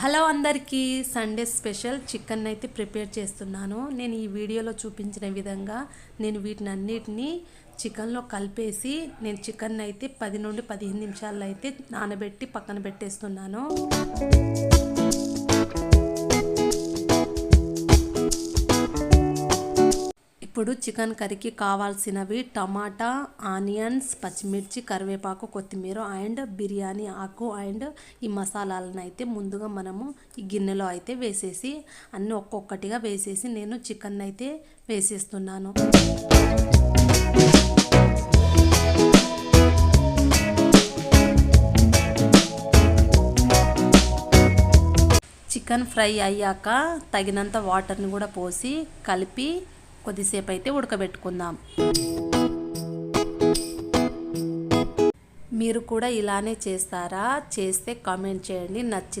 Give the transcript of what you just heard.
Hello అందరికీ Sunday special chicken అయితే prepare చేస్తున్నాను. నేను ఈ వీడియోలో చూపించిన విధంగా నేను వీటిని అన్నిటినీ చికెన్లో కలిపేసి నేను చికెన్ అయితే పది నుండి పదిహేను నిమిషాల్లో అయితే నానబెట్టి పక్కన పెట్టేస్తున్నాను. ఇప్పుడు చికెన్ కర్రీకి కావాల్సినవి టమాటా ఆనియన్స్ పచ్చిమిర్చి కరివేపాకు కొత్తిమీర అండ్ బిర్యానీ ఆకు అండ్ ఈ మసాలాలను అయితే ముందుగా మనము ఈ గిన్నెలో అయితే వేసేసి అన్నీ ఒక్కొక్కటిగా వేసేసి నేను చికెన్ అయితే వేసేస్తున్నాను. చికెన్ ఫ్రై అయ్యాక తగినంత వాటర్ని కూడా పోసి కలిపి కొద్దిసేపు అయితే ఉడకబెట్టుకుందాం. మీరు కూడా ఇలానే చేస్తారా? చేస్తే కామెంట్ చేయండి. నచ్చి